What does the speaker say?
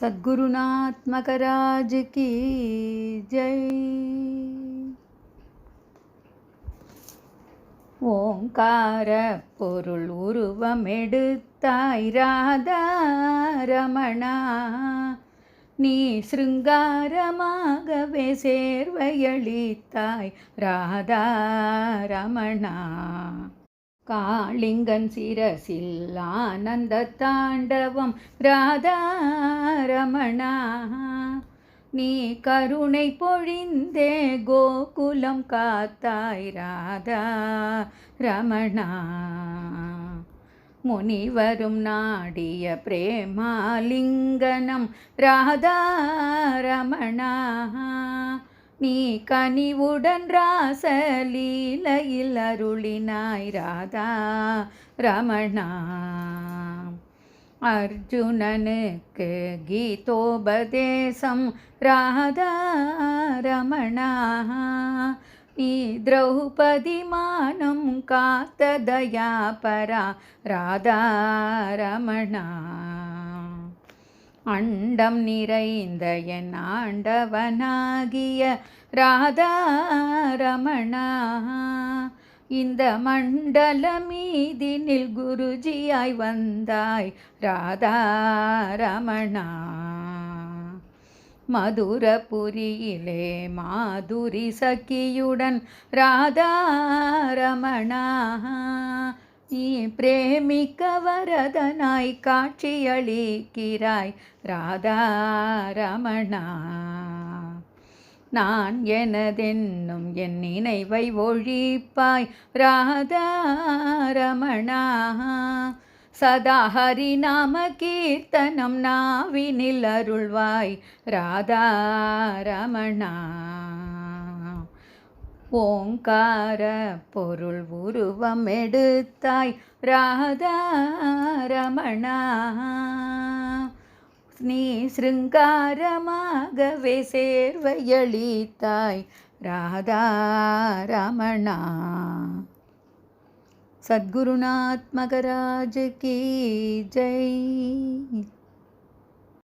சத்குருநாத் மகராஜ் கி ஜெய். ஓங்கார பொருள் உருவமெடுத்தாய் ராதா ரமணா. நீ சிருங்காரமாகவே சேர்வையளித்தாய் ராதா ரமணா. காளிங்கன் சிரசில் ஆனந்த தாண்டவம் ராதாரமணா. நீ கருணை பொழிந்தே கோகுலம் காத்தாய் ராதா ரமணா முனிவரும் நாடிய பிரேமாலிங்கனம் ராதா ரமணா நீ கனிவுடன் ராசலீலையில் அருளினாய் ராதா ரமணா. அர்ஜுனனுக்கு கீதோபதேசம் ராதா ரமணா. நீ திரௌபதி மானம் காத்த தயா பரா ராதா ரமணா. அண்டம் நிறைந்த என் ஆண்டவனாகிய ராதா ரமணா. இந்த மண்டல மீதினில் குருஜியாய் வந்தாய் ராதா ரமணா. மதுரபுரியிலே மாதுரி சக்கியுடன் ராதா ரமணா. நீ பிரேமிக்க வரதனாய் காட்சியளிக்கிறாய். ராதா ரமணா நான் எனதென்னும் என் நினைவை ஒழிப்பாய். ராதா ரமணா சதா ஹரிநாம கீர்த்தனம் நாவினில் அருள்வாய். ராதா ரமணா. ஓங்கார பொருள் உருவம் எடுத்தாய் ராதா ரமணா. நீ சிருங்காரமாகவே சேர்வையளித்தாய் ராதா ரமணா. சத்குருநாத் மகராஜ் ஜெய்.